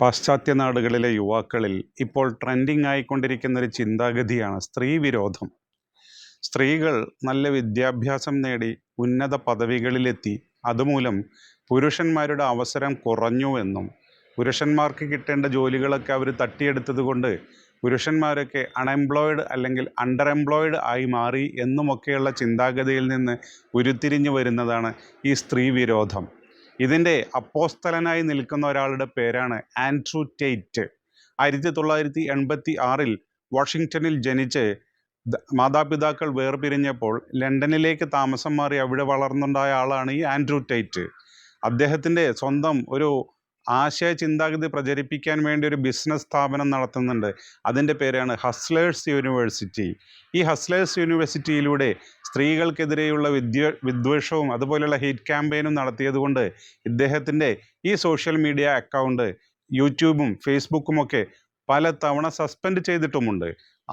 പാശ്ചാത്യ നാടുകളിലെ യുവാക്കളിൽ ഇപ്പോൾ ട്രെൻഡിങ് ആയിക്കൊണ്ടിരിക്കുന്ന ഒരു ചിന്താഗതിയാണ് സ്ത്രീ വിരോധം സ്ത്രീകൾ നല്ല വിദ്യാഭ്യാസം നേടി ഉന്നത പദവികളിലെത്തി. അതുമൂലം പുരുഷന്മാരുടെ അവസരം കുറഞ്ഞു എന്നും പുരുഷന്മാർക്ക് കിട്ടേണ്ട ജോലികളൊക്കെ അവർ തട്ടിയെടുത്തത് കൊണ്ട് പുരുഷന്മാരൊക്കെ അൺഎംപ്ലോയിഡ് അല്ലെങ്കിൽ അണ്ടർ എംപ്ലോയിഡ് ആയി മാറി എന്നുമൊക്കെയുള്ള ചിന്താഗതിയിൽ നിന്ന് ഉരുത്തിരിഞ്ഞു വരുന്നതാണ് ഈ സ്ത്രീ വിരോധം ഇതിന്റെ അപ്പോസ്തലനായി നിൽക്കുന്ന ഒരാളുടെ പേരാണ് ആൻഡ്രൂ ടേറ്റ് ആയിരത്തി തൊള്ളായിരത്തി എൺപത്തി ആറിൽ വാഷിങ്ടണിൽ ജനിച്ച് മാതാപിതാക്കൾ വേർപിരിഞ്ഞപ്പോൾ ലണ്ടനിലേക്ക് താമസം മാറി അവിടെ വളർന്നുണ്ടായ ആളാണ് ഈ ആൻഡ്രൂ ടേറ്റ് അദ്ദേഹത്തിന്റെ സ്വന്തം ഒരു ആശയ ചിന്താഗതി പ്രചരിപ്പിക്കാൻ വേണ്ടി ഒരു ബിസിനസ് സ്ഥാപനം നടത്തുന്നുണ്ട്. അതിന്റെ പേരാണ് ഹസ്ലേഴ്സ് യൂണിവേഴ്സിറ്റി. ഈ ഹസ്ലേഴ്സ് യൂണിവേഴ്സിറ്റിയിലൂടെ സ്ത്രീകൾക്കെതിരെയുള്ള വിദ്യ വിദ്വേഷവും അതുപോലെയുള്ള ഹീറ്റ് ക്യാമ്പയിനും നടത്തിയതുകൊണ്ട് ഇദ്ദേഹത്തിന്റെ ഈ സോഷ്യൽ മീഡിയ അക്കൗണ്ട് യൂട്യൂബും ഫേസ്ബുക്കും ഒക്കെ പല തവണ സസ്പെൻഡ് ചെയ്തിട്ടുമുണ്ട്.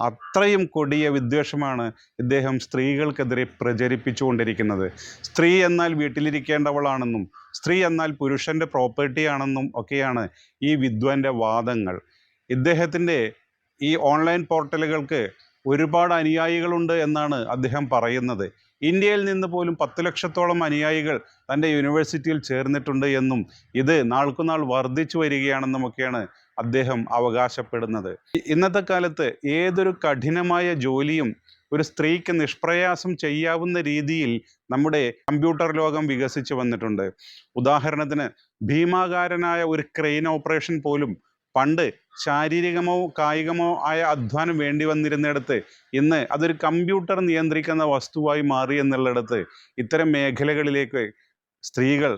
അത്രയും കൊടിയ വിദ്വേഷമാണ് ഇദ്ദേഹം സ്ത്രീകൾക്കെതിരെ പ്രചരിപ്പിച്ചുകൊണ്ടിരിക്കുന്നത്. സ്ത്രീ എന്നാൽ വീട്ടിലിരിക്കേണ്ടവളാണെന്നും സ്ത്രീ എന്നാൽ പുരുഷന്റെ പ്രോപ്പർട്ടി ആണെന്നും ഒക്കെയാണ് ഈ വിദ്വാന്റെ വാദങ്ങൾ. ഇദ്ദേഹത്തിന്റെ ഈ ഓൺലൈൻ പോർട്ടലുകൾക്ക് ഒരുപാട് അനുയായികളുണ്ട് എന്നാണ് അദ്ദേഹം പറയുന്നത്. ഇന്ത്യയിൽ നിന്ന് പോലും പത്ത് ലക്ഷത്തോളം അനുയായികൾ തന്റെ യൂണിവേഴ്സിറ്റിയിൽ ചേർന്നിട്ടുണ്ട് എന്നും ഇത് നാൾക്കുനാൾ വർദ്ധിച്ചു വരികയാണെന്നുമൊക്കെയാണ് അദ്ദേഹം അവകാശപ്പെടുന്നത്. ഇന്നത്തെ കാലത്ത് ഏതൊരു കഠിനമായ ജോലിയും ഒരു സ്ത്രീക്ക് നിഷ്പ്രയാസം ചെയ്യാവുന്ന രീതിയിൽ നമ്മുടെ കമ്പ്യൂട്ടർ ലോകം വികസിച്ചു വന്നിട്ടുണ്ട്. ഉദാഹരണത്തിന് ഭീമാകാരനായ ഒരു ക്രെയിൻ ഓപ്പറേഷൻ പോലും പണ്ട് ശാരീരികമോ കായികമോ ആയ അധ്വാനം വേണ്ടി വന്നിരുന്നിടത്ത് ഇന്ന് അതൊരു കമ്പ്യൂട്ടർ നിയന്ത്രിക്കുന്ന വസ്തുവായി മാറി എന്നുള്ളിടത്ത് ഇത്തരം മേഖലകളിലേക്ക് സ്ത്രീകൾ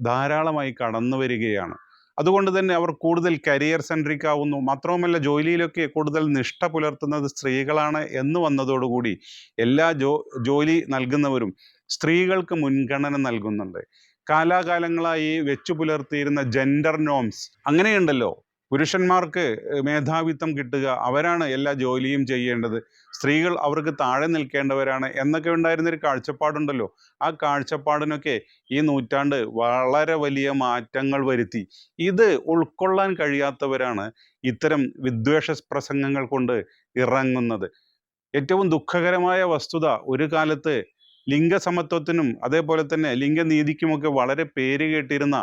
ധാരാളമായി കടന്നു വരികയാണ് അതുകൊണ്ട് തന്നെ അവർ കൂടുതൽ കരിയർ സെൻട്രിക് ആവുന്നു. മാത്രവുമല്ല ജോലിയിലൊക്കെ കൂടുതൽ നിഷ്ഠ പുലർത്തുന്നത് സ്ത്രീകളാണ് എന്ന് വന്നതോടുകൂടി എല്ലാ ജോ ജോലി നൽകുന്നവരും സ്ത്രീകൾക്ക് മുൻഗണന നൽകുന്നുണ്ട്. കാലാകാലങ്ങളായി വെച്ചു പുലർത്തിയിരുന്ന ജെൻഡർ നോംസ് അങ്ങനെയുണ്ടല്ലോ. പുരുഷന്മാർക്ക് മേധാവിത്വം കിട്ടുക അവരാണ് എല്ലാ ജോലിയും ചെയ്യേണ്ടത്. സ്ത്രീകൾ അവർക്ക് താഴെ നിൽക്കേണ്ടവരാണ് എന്നൊക്കെ ഉണ്ടായിരുന്നൊരു കാഴ്ചപ്പാടുണ്ടല്ലോ. ആ കാഴ്ചപ്പാടിനൊക്കെ ഈ നൂറ്റാണ്ട് വളരെ വലിയ മാറ്റങ്ങൾ വരുത്തി. ഇത് ഉൾക്കൊള്ളാൻ കഴിയാത്തവരാണ് ഇത്തരം വിദ്വേഷ പ്രസംഗങ്ങൾ കൊണ്ട് ഇറങ്ങുന്നത്. ഏറ്റവും ദുഃഖകരമായ വസ്തുത ഒരു കാലത്ത് ലിംഗസമത്വത്തിനും അതേപോലെ തന്നെ ലിംഗനീതിക്കുമൊക്കെ വളരെ പേര് കേട്ടിരുന്ന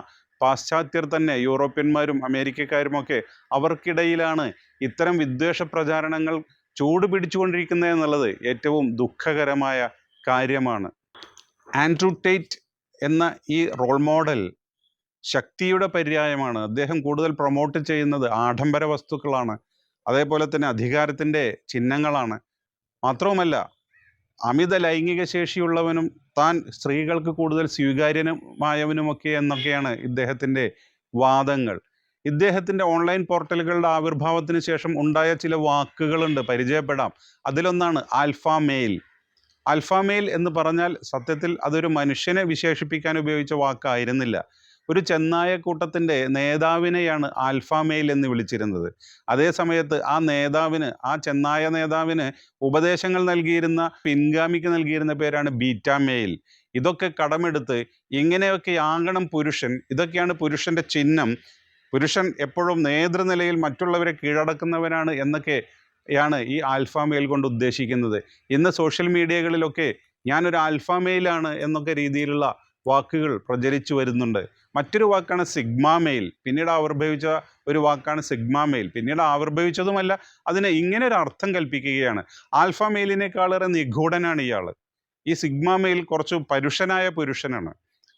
പാശ്ചാത്യർ തന്നെ യൂറോപ്യന്മാരും അമേരിക്കക്കാരുമൊക്കെ അവർക്കിടയിലാണ് ഇത്തരം വിദ്വേഷ പ്രചാരണങ്ങൾ ചൂട് പിടിച്ചുകൊണ്ടിരിക്കുന്നത് എന്നുള്ളത് ഏറ്റവും ദുഃഖകരമായ കാര്യമാണ്. ആൻഡ്രൂ ടേറ്റ് എന്ന ഈ റോൾ മോഡൽ ശക്തിയുടെ പര്യായമാണ്. അദ്ദേഹം കൂടുതൽ പ്രൊമോട്ട് ചെയ്യുന്നത് ആഡംബര വസ്തുക്കളാണ്. അതേപോലെ തന്നെ അധികാരത്തിന്റെ ചിഹ്നങ്ങളാണ്. മാത്രവുമല്ല അമിത ലൈംഗിക ശേഷിയുള്ളവനും താൻ സ്ത്രീകൾക്ക് കൂടുതൽ സ്വീകാര്യനുമായവനുമൊക്കെ എന്നൊക്കെയാണ് ഇദ്ദേഹത്തിന്റെ വാദങ്ങൾ. ഇദ്ദേഹത്തിന്റെ ഓൺലൈൻ പോർട്ടലുകളുടെ ആവിർഭാവത്തിന് ശേഷം ഉണ്ടായ ചില വാക്കുകളുണ്ട് പരിചയപ്പെടാം. അതിലൊന്നാണ് ആൽഫ മെയിൽ. ആൽഫ മെയിൽ എന്ന് പറഞ്ഞാൽ സത്യത്തിൽ അതൊരു മനുഷ്യനെ വിശേഷിപ്പിക്കാൻ ഉപയോഗിച്ച വാക്കായിരുന്നില്ല. ഒരു ചെന്നായ കൂട്ടത്തിന്റെ നേതാവിനെയാണ് ആൽഫാമേൽ എന്ന് വിളിച്ചിരുന്നത്. അതേ സമയത്ത് ആ നേതാവിന് ആ ചെന്നായ നേതാവിന് ഉപദേശങ്ങൾ നൽകിയിരുന്ന പിൻഗാമിക്ക് നൽകിയിരുന്ന പേരാണ് ബീറ്റാമേൽ ഇതൊക്കെ കടമെടുത്ത് ഇങ്ങനെയൊക്കെ ആകണം പുരുഷൻ ഇതൊക്കെയാണ് പുരുഷന്റെ ചിഹ്നം. പുരുഷൻ എപ്പോഴും നേതൃനിലയിൽ മറ്റുള്ളവരെ കീഴടക്കുന്നവനാണ് എന്നൊക്കെ യാണ് ഈ ആൽഫാമേൽ കൊണ്ട് ഉദ്ദേശിക്കുന്നത്. ഇന്ന് സോഷ്യൽ മീഡിയകളിലൊക്കെ ഞാനൊരു ആൽഫ മെയിലാണ് എന്നൊക്കെ രീതിയിലുള്ള വാക്കുകൾ പ്രചരിച്ചു വരുന്നുണ്ട്. മറ്റൊരു വാക്കാണ് സിഗ്മ മെയിൽ. പിന്നീട് ആവിർഭവിച്ച ഒരു വാക്കാണ് സിഗ്മ മെയിൽ. പിന്നീട് ആവിർഭവിച്ചതുമല്ല അതിന് ഇങ്ങനെ ഒരു അർത്ഥം കൽപ്പിക്കുകയാണ്. ആൽഫ മെയിലിനേക്കാളേറെ നിഗൂഢനാണ് ഇയാൾ ഈ സിഗ്മ മെയിൽ കുറച്ച് പരുഷനായ പുരുഷനാണ്.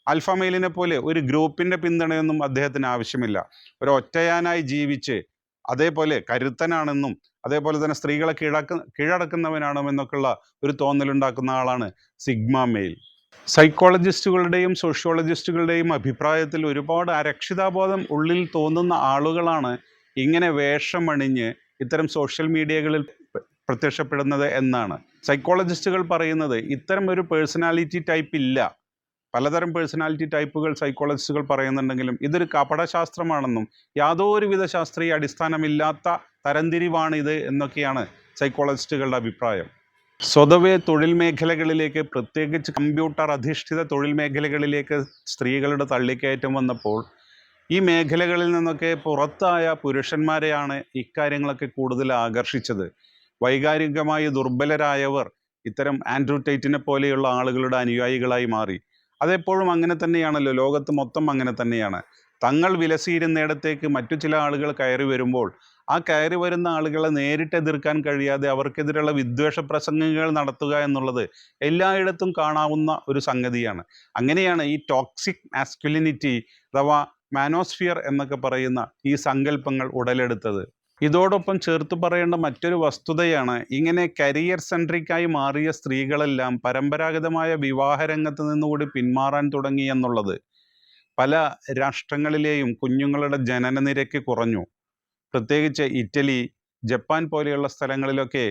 ആൽഫ മെയിലിനെ പോലെ ഒരു ഗ്രൂപ്പിന്റെ പിന്തുണയൊന്നും അദ്ദേഹത്തിന് ആവശ്യമില്ല. ഒരു ഒറ്റയാനായി ജീവിച്ച് അതേപോലെ കരുത്തനാണെന്നും അതേപോലെ തന്നെ സ്ത്രീകളെ കീഴടക്ക കീഴടക്കുന്നവനാണെന്നൊക്കെയുള്ള ഒരു തോന്നലുണ്ടാക്കുന്ന ആളാണ് സിഗ്മ മെയിൽ. സൈക്കോളജിസ്റ്റുകളുടെയും സോഷ്യോളജിസ്റ്റുകളുടെയും അഭിപ്രായത്തിൽ ഒരുപാട് അരക്ഷിതാബോധം ഉള്ളിൽ തോന്നുന്ന ആളുകളാണ് ഇങ്ങനെ വേഷമണിഞ്ഞ് ഇത്തരം സോഷ്യൽ മീഡിയകളിൽ പ്രത്യക്ഷപ്പെടുന്നത് എന്നാണ്. സൈക്കോളജിസ്റ്റുകൾ പറയുന്നത് ഇത്തരം ഒരു പേഴ്സണാലിറ്റി ടൈപ്പ് ഇല്ല. പലതരം പേഴ്സണാലിറ്റി ടൈപ്പുകൾ സൈക്കോളജിസ്റ്റുകൾ പറയുന്നുണ്ടെങ്കിലും ഇതൊരു കപടശാസ്ത്രമാണെന്നും യാതൊരുവിധ ശാസ്ത്രീയ അടിസ്ഥാനമില്ലാത്ത തരംതിരിവാണിത് എന്നൊക്കെയാണ് സൈക്കോളജിസ്റ്റുകളുടെ അഭിപ്രായം. സ്വതവേ തൊഴിൽ മേഖലകളിലേക്ക് പ്രത്യേകിച്ച് കമ്പ്യൂട്ടർ അധിഷ്ഠിത തൊഴിൽ മേഖലകളിലേക്ക് സ്ത്രീകളുടെ തള്ളിക്കയറ്റം വന്നപ്പോൾ ഈ മേഖലകളിൽ നിന്നൊക്കെ പുറത്തായ പുരുഷന്മാരെയാണ് ഇക്കാര്യങ്ങളൊക്കെ കൂടുതൽ ആകർഷിച്ചത്. വൈകാരികമായി ദുർബലരായവർ ഇത്തരം ആൻഡ്രൂ ടൈറ്റിനെ പോലെയുള്ള ആളുകളുടെ അനുയായികളായി മാറി. അതെപ്പോഴും അങ്ങനെ തന്നെയാണല്ലോ ലോകത്ത് മൊത്തം അങ്ങനെ തന്നെയാണ്. തങ്ങൾ വിലസിയിരുന്നിടത്തേക്ക് മറ്റു ചില ആളുകൾ കയറി വരുമ്പോൾ ആ കയറി വരുന്ന ആളുകളെ നേരിട്ട് എതിർക്കാൻ കഴിയാതെ അവർക്കെതിരെയുള്ള വിദ്വേഷ പ്രസംഗങ്ങൾ നടത്തുക എന്നുള്ളത് എല്ലായിടത്തും കാണാവുന്ന ഒരു സംഗതിയാണ്. അങ്ങനെയാണ് ഈ ടോക്സിക് മാസ്കുലിനിറ്റി അഥവാ മാനോസ്ഫിയർ എന്നൊക്കെ പറയുന്ന ഈ സങ്കല്പങ്ങൾ ഉടലെടുത്തത്. ഇതോടൊപ്പം ചേർത്ത് പറയേണ്ട മറ്റൊരു വസ്തുതയാണ് ഇങ്ങനെ കരിയർ സെൻട്രിക്കായി മാറിയ സ്ത്രീകളെല്ലാം പരമ്പരാഗതമായ വിവാഹ രംഗത്ത് നിന്നുകൂടി പിന്മാറാൻ തുടങ്ങി എന്നുള്ളത്. പല രാഷ്ട്രങ്ങളിലെയും കുഞ്ഞുങ്ങളുടെ ജനന നിരക്ക് കുറഞ്ഞു. പ്രത്യേകിച്ച് ഇറ്റലി ജപ്പാൻ പോലെയുള്ള സ്ഥലങ്ങളിലൊക്കെ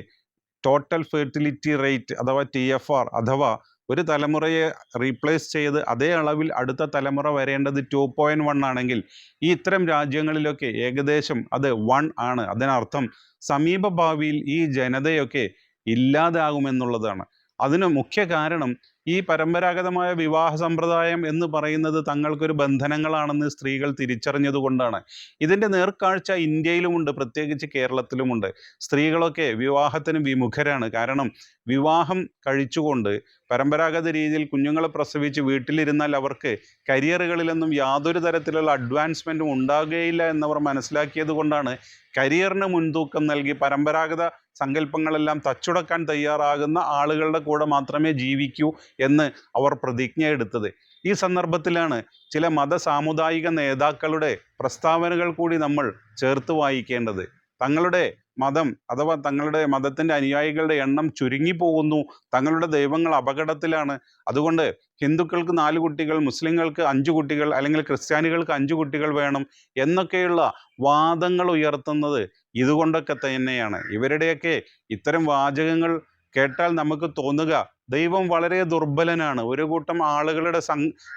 ടോട്ടൽ ഫെർട്ടിലിറ്റി റേറ്റ് അഥവാ ടി എഫ് ആർ അഥവാ ഒരു തലമുറയെ റീപ്ലേസ് ചെയ്ത് അതേ അളവിൽ അടുത്ത തലമുറ വരേണ്ടത് ടു പോയിന്റ് വൺ ആണെങ്കിൽ ഈ ഇത്തരം രാജ്യങ്ങളിലൊക്കെ ഏകദേശം അത് വൺ ആണ്. അതിനർത്ഥം സമീപ ഭാവിയിൽ ഈ ജനതയൊക്കെ ഇല്ലാതാകുമെന്നുള്ളതാണ്. അതിന് മുഖ്യ കാരണം ഈ പരമ്പരാഗതമായ വിവാഹ സമ്പ്രദായം എന്ന് പറയുന്നത് തങ്ങൾക്കൊരു ബന്ധനങ്ങളാണെന്ന് സ്ത്രീകൾ തിരിച്ചറിഞ്ഞതുകൊണ്ടാണ് ഇതിന്റെ നേർക്കാഴ്ച ഇന്ത്യയിലുമുണ്ട് പ്രത്യേകിച്ച് കേരളത്തിലുമുണ്ട്. സ്ത്രീകളൊക്കെ വിവാഹത്തിന് വിമുഖരാണ്. കാരണം വിവാഹം കഴിച്ചുകൊണ്ട് പരമ്പരാഗത രീതിയിൽ കുഞ്ഞുങ്ങളെ പ്രസവിച്ച് വീട്ടിലിരുന്നാൽ അവർക്ക് കരിയറുകളിലൊന്നും യാതൊരു തരത്തിലുള്ള അഡ്വാൻസ്മെന്റും ഉണ്ടാകുകയില്ല എന്നവർ മനസ്സിലാക്കിയത് കൊണ്ടാണ് കരിയറിന് മുൻതൂക്കം നൽകി പരമ്പരാഗത സങ്കല്പങ്ങളെല്ലാം തച്ചുടക്കാൻ തയ്യാറാകുന്ന ആളുകളുടെ കൂടെ മാത്രമേ ജീവിക്കൂ എന്ന് അവർ പ്രതിജ്ഞ എടുത്തത്. ഈ സന്ദർഭത്തിലാണ് ചില മത സാമുദായിക നേതാക്കളുടെ പ്രസ്താവനകൾ കൂടി നമ്മൾ ചേർത്ത് വായിക്കേണ്ടത്. തങ്ങളുടെ മതം അഥവാ തങ്ങളുടെ മതത്തിന്റെ അനുയായികളുടെ എണ്ണം ചുരുങ്ങിപ്പോകുന്നു. തങ്ങളുടെ ദൈവങ്ങൾ അപകടത്തിലാണ്. അതുകൊണ്ട് ഹിന്ദുക്കൾക്ക് നാല് കുട്ടികൾ മുസ്ലിങ്ങൾക്ക് അഞ്ച് കുട്ടികൾ അല്ലെങ്കിൽ ക്രിസ്ത്യാനികൾക്ക് അഞ്ച് കുട്ടികൾ വേണം എന്നൊക്കെയുള്ള വാദങ്ങൾ ഉയർത്തുന്നത് ഇതുകൊണ്ടൊക്കെ തന്നെയാണ്. ഇവരുടെയൊക്കെ ഇത്തരം വാചകങ്ങൾ കേട്ടാൽ നമുക്ക് തോന്നുക ദൈവം വളരെ ദുർബലനാണ്. ഒരു കൂട്ടം ആളുകളുടെ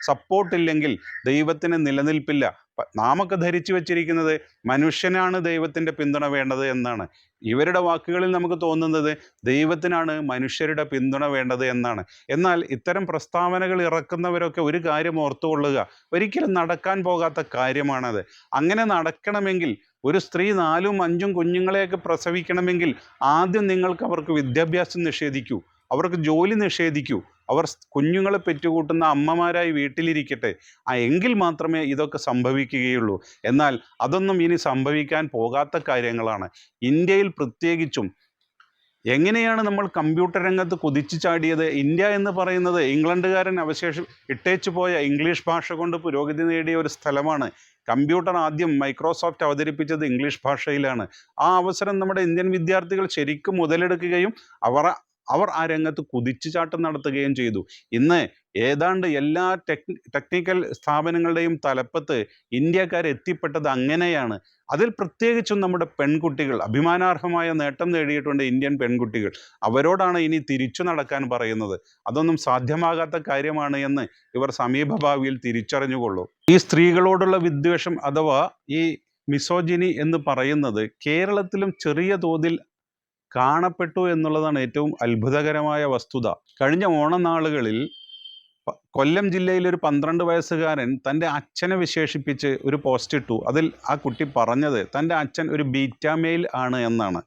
സപ്പോർട്ട് ഇല്ലെങ്കിൽ ദൈവത്തിന് നിലനിൽപ്പില്ല. നാമൊക്കെ ധരിച്ചു വച്ചിരിക്കുന്നത് മനുഷ്യനാണ് ദൈവത്തിന്റെ പിന്തുണ വേണ്ടത് എന്നാണ്. ഇവരുടെ വാക്കുകളിൽ നമുക്ക് തോന്നുന്നത് ദൈവത്തിനാണ് മനുഷ്യരുടെ പിന്തുണ വേണ്ടത് എന്നാണ്. എന്നാൽ ഇത്തരം പ്രസ്താവനകൾ ഇറക്കുന്നവരൊക്കെ ഒരു കാര്യം ഓർത്തുകൊള്ളുക. ഒരിക്കലും നടക്കാൻ പോകാത്ത കാര്യമാണത്. അങ്ങനെ നടക്കണമെങ്കിൽ ഒരു സ്ത്രീ നാലും അഞ്ചും കുഞ്ഞുങ്ങളെയൊക്കെ പ്രസവിക്കണമെങ്കിൽ ആദ്യം നിങ്ങൾക്ക് അവർക്ക് വിദ്യാഭ്യാസം നിഷേധിക്കൂ. അവർക്ക് ജോലി നിഷേധിക്കൂ. അവർ കുഞ്ഞുങ്ങളെ പെറ്റുകൂട്ടുന്ന അമ്മമാരായി വീട്ടിലിരിക്കട്ടെ. ആ എങ്കിൽ മാത്രമേ ഇതൊക്കെ സംഭവിക്കുകയുള്ളൂ. എന്നാൽ അതൊന്നും ഇനി സംഭവിക്കാൻ പോകാത്ത കാര്യങ്ങളാണ്. ഇന്ത്യയിൽ പ്രത്യേകിച്ചും എങ്ങനെയാണ് നമ്മൾ കമ്പ്യൂട്ടർ രംഗത്ത് കുതിച്ചു ചാടിയത്? ഇന്ത്യ എന്ന് പറയുന്നത് ഇംഗ്ലണ്ടുകാരൻ അവശേഷം ഇട്ടേച്ചു പോയ ഇംഗ്ലീഷ് ഭാഷ കൊണ്ട് പുരോഗതി നേടിയ ഒരു സ്ഥലമാണ്. കമ്പ്യൂട്ടർ ആദ്യം മൈക്രോസോഫ്റ്റ് അവതരിപ്പിച്ചത് ഇംഗ്ലീഷ് ഭാഷയിലാണ്. ആ അവസരം നമ്മുടെ ഇന്ത്യൻ വിദ്യാർത്ഥികൾ ശരിക്കും മുതലെടുക്കുകയും അവർ അവർ ആ രംഗത്ത് കുതിച്ചുചാട്ടം നടത്തുകയും ചെയ്തു. ഇന്ന് ഏതാണ്ട് എല്ലാ ടെക് ടെക്നിക്കൽ സ്ഥാപനങ്ങളുടെയും തലപ്പത്ത് ഇന്ത്യക്കാർ എത്തിപ്പെട്ടത് അങ്ങനെയാണ്. അതിൽ പ്രത്യേകിച്ചും നമ്മുടെ പെൺകുട്ടികൾ അഭിമാനാർഹമായ നേട്ടം നേടിയിട്ടുണ്ട് ഇന്ത്യൻ പെൺകുട്ടികൾ. അവരോടാണ് ഇനി തിരിച്ചു നടക്കാൻ പറയുന്നത്. അതൊന്നും സാധ്യമാകാത്ത കാര്യമാണ് എന്ന് ഇവർ സമീപഭാവിയിൽ തിരിച്ചറിഞ്ഞുകൊള്ളൂ. ഈ സ്ത്രീകളോടുള്ള വിദ്വേഷം അഥവാ ഈ മിസോജിനി എന്ന് പറയുന്നത് കേരളത്തിലും ചെറിയ തോതിൽ കാണപ്പെട്ടു എന്നുള്ളതാണ് ഏറ്റവും അത്ഭുതകരമായ വസ്തുത. കഴിഞ്ഞ ഓണനാളുകളിൽ കൊല്ലം ജില്ലയിൽ ഒരു പന്ത്രണ്ട് വയസ്സുകാരൻ തന്റെ അച്ഛനെ വിശേഷിപ്പിച്ച് ഒരു പോസ്റ്റ് ഇട്ടു. അതിൽ ആ കുട്ടി പറഞ്ഞത് തന്റെ അച്ഛൻ ഒരു ബീറ്റാമെയിൽ ആണ് എന്നാണ്.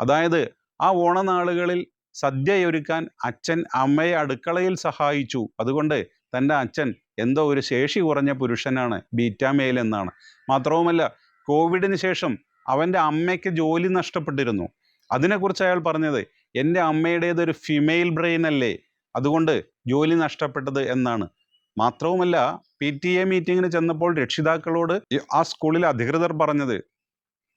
അതായത് ആ ഓണനാളുകളിൽ സദ്യയൊരുക്കാൻ അച്ഛൻ അമ്മയെ അടുക്കളയിൽ സഹായിച്ചു. അതുകൊണ്ട് തന്റെ അച്ഛൻ എന്തോ ഒരു ശേഷി കുറഞ്ഞ പുരുഷനാണ് ബീറ്റാമെയിൽ എന്നാണ്. മാത്രവുമല്ല കോവിഡിന് ശേഷം അവന്റെ അമ്മയ്ക്ക് ജോലി നഷ്ടപ്പെട്ടിരുന്നു. അതിനെക്കുറിച്ച് അയാൾ പറഞ്ഞത് എന്റെ അമ്മയുടേത് ഒരു ഫിമെയിൽ ബ്രെയിൻ അല്ലേ? അതുകൊണ്ട് ജോലി നഷ്ടപ്പെട്ടത് എന്നാണ്. മാത്രവുമല്ല പി ടി എ മീറ്റിങ്ങിന് ചെന്നപ്പോൾ രക്ഷിതാക്കളോട് ആ സ്കൂളിലെ അധികൃതർ പറഞ്ഞത്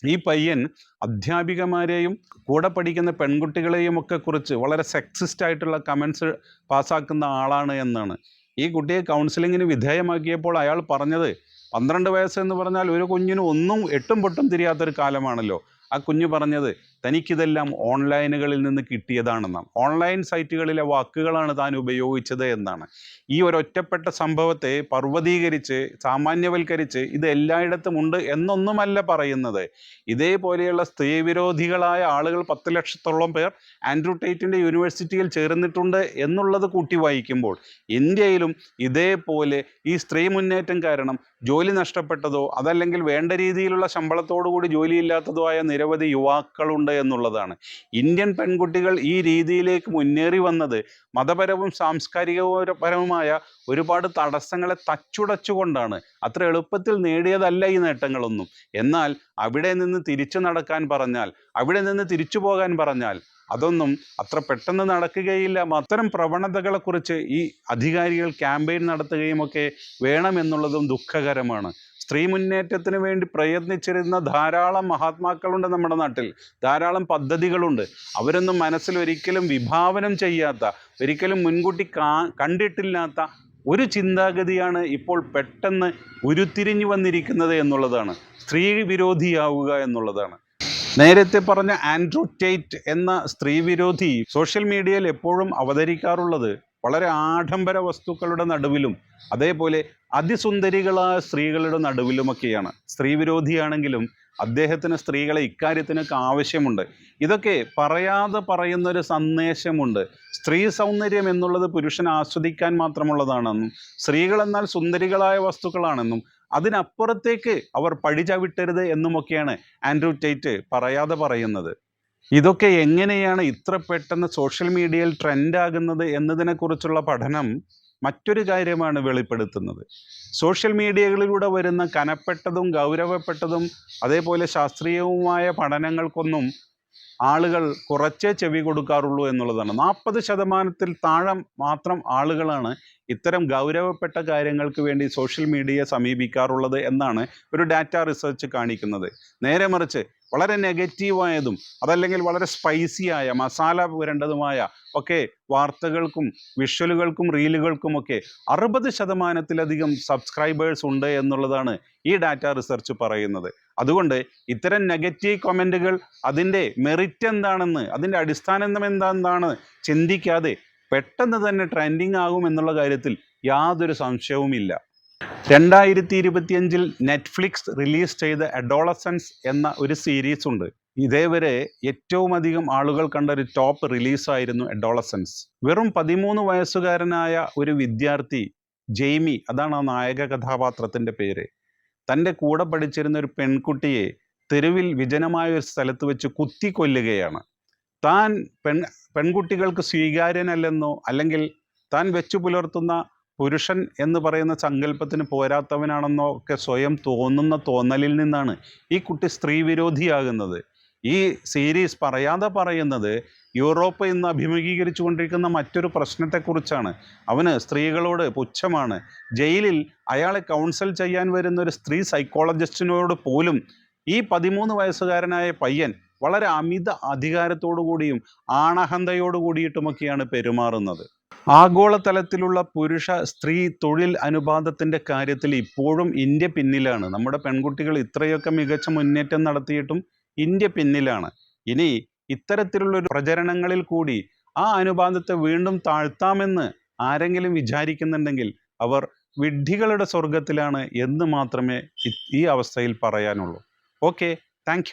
ഈ പയ്യൻ അധ്യാപികമാരെയും കൂടെ പഠിക്കുന്ന പെൺകുട്ടികളെയും ഒക്കെ കുറിച്ച് വളരെ സെക്സിസ്റ്റ് ആയിട്ടുള്ള കമൻസ് പാസ്സാക്കുന്ന ആളാണ് എന്നാണ്. ഈ കുട്ടിയെ കൗൺസിലിങ്ങിന് വിധേയമാക്കിയപ്പോൾ അയാൾ പറഞ്ഞത് പന്ത്രണ്ട് വയസ്സ് എന്ന് പറഞ്ഞാൽ ഒരു കുഞ്ഞിന് ഒന്നും എട്ടും പൊട്ടും തിരിയാത്തൊരു കാലമാണല്ലോ. ആ കുഞ്ഞ് പറഞ്ഞത് തനിക്കിതെല്ലാം ഓൺലൈനുകളിൽ നിന്ന് കിട്ടിയതാണെന്നാണ്. ഓൺലൈൻ സൈറ്റുകളിലെ വാക്കുകളാണ് താൻ ഉപയോഗിച്ചത് എന്നാണ്. ഈ ഒരൊറ്റപ്പെട്ട സംഭവത്തെ പർവതീകരിച്ച് സാമാന്യവൽക്കരിച്ച് ഇത് എല്ലായിടത്തും ഉണ്ട് എന്നൊന്നുമല്ല പറയുന്നത്. ഇതേപോലെയുള്ള സ്ത്രീവിരോധികളായ ആളുകൾ പത്ത് ലക്ഷത്തോളം പേർ ആൻഡ്രൂ ടേറ്റിന്റെ യൂണിവേഴ്സിറ്റിയിൽ ചേർന്നിട്ടുണ്ട് എന്നുള്ളത് കൂട്ടി വായിക്കുമ്പോൾ ഇന്ത്യയിലും ഇതേപോലെ ഈ സ്ത്രീ മുന്നേറ്റം കാരണം ജോലി നഷ്ടപ്പെട്ടതോ അതല്ലെങ്കിൽ വേണ്ട രീതിയിലുള്ള ശമ്പളത്തോടു കൂടി ജോലിയില്ലാത്തതോ ആയ നിരവധി യുവാക്കളുണ്ട് എന്നുള്ളതാണ്. ഇന്ത്യൻ പെൺകുട്ടികൾ ഈ രീതിയിലേക്ക് മുന്നേറി വന്നത് മതപരവും സാംസ്കാരികപരവുമായ ഒരുപാട് തടസ്സങ്ങളെ തച്ചുടച്ചുകൊണ്ടാണ്. അത്ര എളുപ്പത്തിൽ നേടിയതല്ല ഈ നേട്ടങ്ങളൊന്നും. എന്നാൽ അവിടെ നിന്ന് തിരിച്ചു നടക്കാൻ പറഞ്ഞാൽ അവിടെ നിന്ന് തിരിച്ചു പോകാൻ പറഞ്ഞാൽ അതൊന്നും അത്ര പെട്ടെന്ന് നടക്കുകയില്ല. അത്തരം പ്രവണതകളെക്കുറിച്ച് ഈ അധികാരികൾ ക്യാമ്പയിൻ നടത്തുകയും ഒക്കെ വേണമെന്നുള്ളതും ദുഃഖകരമാണ്. സ്ത്രീ മുന്നേറ്റത്തിന് വേണ്ടി പ്രയത്നിച്ചിരുന്ന ധാരാളം മഹാത്മാക്കളുണ്ട് നമ്മുടെ നാട്ടിൽ. ധാരാളം പദ്ധതികളുണ്ട്. അവരൊന്നും മനസ്സിൽ ഒരിക്കലും വിഭാവനം ചെയ്യാത്ത ഒരിക്കലും മുൻകൂട്ടി കണ്ടിട്ടില്ലാത്ത ഒരു ചിന്താഗതിയാണ് ഇപ്പോൾ പെട്ടെന്ന് ഉരുത്തിരിഞ്ഞു വന്നിരിക്കുന്നത് എന്നുള്ളതാണ്. സ്ത്രീ വിരോധിയാവുക എന്നുള്ളതാണ്. നേരത്തെ പറഞ്ഞ ആൻഡ്രൂ ടേറ്റ് എന്ന സ്ത്രീ വിരോധി സോഷ്യൽ മീഡിയയിൽ എപ്പോഴും അവതരിക്കാറുള്ളത് വളരെ ആഡംബര വസ്തുക്കളുടെ നടുവിലും അതേപോലെ അതിസുന്ദരികളായ സ്ത്രീകളുടെ നടുവിലുമൊക്കെയാണ്. സ്ത്രീ വിരോധിയാണെങ്കിലും അദ്ദേഹത്തിന് സ്ത്രീകളെ ഇക്കാര്യത്തിനൊക്കെ ആവശ്യമുണ്ട്. ഇതൊക്കെ പറയാതെ പറയുന്നൊരു സന്ദേശമുണ്ട്. സ്ത്രീ സൗന്ദര്യം എന്നുള്ളത് പുരുഷൻ ആസ്വദിക്കാൻ മാത്രമുള്ളതാണെന്നും സ്ത്രീകളെന്നാൽ സുന്ദരികളായ വസ്തുക്കളാണെന്നും അതിനപ്പുറത്തേക്ക് അവർ പഴിചവിട്ടരുത് എന്നുമൊക്കെയാണ് ആൻഡ്രൂ ടേറ്റ് പറയാതെ പറയുന്നത്. ഇതൊക്കെ എങ്ങനെയാണ് ഇത്ര പെട്ടെന്ന് സോഷ്യൽ മീഡിയയിൽ ട്രെൻഡാകുന്നത് എന്നതിനെക്കുറിച്ചുള്ള പഠനം മറ്റൊരു കാര്യമാണ് വെളിപ്പെടുത്തുന്നത്. സോഷ്യൽ മീഡിയകളിലൂടെ വരുന്ന കനപ്പെട്ടതും ഗൗരവപ്പെട്ടതും അതേപോലെ ശാസ്ത്രീയവുമായ പഠനങ്ങൾക്കൊന്നും ആളുകൾ കുറച്ചേ ചെവി കൊടുക്കാറുള്ളൂ എന്നുള്ളതാണ്. നാൽപ്പത് ശതമാനത്തിൽ താഴെ മാത്രം ആളുകളാണ് ഇത്തരം ഗൗരവപ്പെട്ട കാര്യങ്ങൾക്ക് വേണ്ടി സോഷ്യൽ മീഡിയയെ സമീപിക്കാറുള്ളത് എന്നാണ് ഒരു ഡാറ്റ റിസർച്ച് കാണിക്കുന്നത്. നേരെ മറിച്ച് വളരെ നെഗറ്റീവായതും അതല്ലെങ്കിൽ വളരെ സ്പൈസിയായ മസാല പുരണ്ടതുമായ ഒക്കെ വാർത്തകൾക്കും വിഷ്വലുകൾക്കും റീലുകൾക്കുമൊക്കെ അറുപത് ശതമാനത്തിലധികം സബ്സ്ക്രൈബേഴ്സ് ഉണ്ട് എന്നുള്ളതാണ് ഈ ഡാറ്റ റിസർച്ച് പറയുന്നത്. അതുകൊണ്ട് ഇത്തരം നെഗറ്റീവ് കമന്റുകൾ അതിന്റെ മെറിറ്റ് എന്താണെന്ന് അതിന്റെ അടിസ്ഥാനം എന്താണെന്ന് ചിന്തിക്കാതെ പെട്ടെന്ന് തന്നെ ട്രെൻഡിങ് ആകും എന്നുള്ള കാര്യത്തിൽ യാതൊരു സംശയവുമില്ല. രണ്ടായിരത്തി ഇരുപത്തിയഞ്ചിൽ നെറ്റ്ഫ്ലിക്സ് റിലീസ് ചെയ്ത അഡോളസൻസ് എന്ന ഒരു സീരീസ് ഉണ്ട്. ഇതേവരെ ഏറ്റവും അധികം ആളുകൾ കണ്ട ഒരു ടോപ്പ് റിലീസായിരുന്നു അഡോളസൻസ്. വെറും പതിമൂന്ന് വയസ്സുകാരനായ ഒരു വിദ്യാർത്ഥി ജെയ്മി അതാണ് ആ നായക കഥാപാത്രത്തിന്റെ പേര്. തന്റെ കൂടെ പഠിച്ചിരുന്ന ഒരു പെൺകുട്ടിയെ തെരുവിൽ വിജനമായ ഒരു സ്ഥലത്ത് വെച്ച് കുത്തി കൊല്ലുകയാണ്. താൻ പെൺ പെൺകുട്ടികൾക്ക് സ്വീകാര്യനല്ലെന്നോ അല്ലെങ്കിൽ താൻ വെച്ചു പുലർത്തുന്ന പുരുഷൻ എന്ന് പറയുന്ന സങ്കല്പത്തിന് പോരാത്തവനാണെന്നോ ഒക്കെ സ്വയം തോന്നുന്ന തോന്നലിൽ നിന്നാണ് ഈ കുട്ടി സ്ത്രീ വിരോധിയാകുന്നത്. ഈ സീരീസ് പറയാതെ പറയുന്നത് യൂറോപ്പ് ഇന്ന് അഭിമുഖീകരിച്ചു കൊണ്ടിരിക്കുന്ന മറ്റൊരു പ്രശ്നത്തെക്കുറിച്ചാണ്. അവന് സ്ത്രീകളോട് പുച്ഛമാണ്. ജയിലിൽ അയാളെ കൗൺസൽ ചെയ്യാൻ വരുന്ന ഒരു സ്ത്രീ സൈക്കോളജിസ്റ്റിനോട് പോലും ഈ പതിമൂന്ന് വയസ്സുകാരനായ പയ്യൻ വളരെ അമിത അധികാരത്തോടു കൂടിയും ആണഹന്തയോടു പെരുമാറുന്നത്. ആഗോളതലത്തിലുള്ള പുരുഷ സ്ത്രീ തൊഴിൽ അനുപാതത്തിന്റെ കാര്യത്തിൽ ഇപ്പോഴും ഇന്ത്യ പിന്നിലാണ്. നമ്മുടെ പെൺകുട്ടികൾ ഇത്രയൊക്കെ മികച്ച മുന്നേറ്റം നടത്തിയിട്ടും ഇന്ത്യ പിന്നിലാണ്. ഇനി ഇത്തരത്തിലുള്ള ഒരു പ്രചരണങ്ങളിൽ കൂടി ആ അനുപാതത്തെ വീണ്ടും താഴ്ത്താമെന്ന് ആരെങ്കിലും വിചാരിക്കുന്നുണ്ടെങ്കിൽ അവർ വിഡ്ഢികളുടെ സ്വർഗത്തിലാണ് എന്ന് മാത്രമേ ഈ അവസ്ഥയിൽ പറയാനുള്ളൂ. Okay thank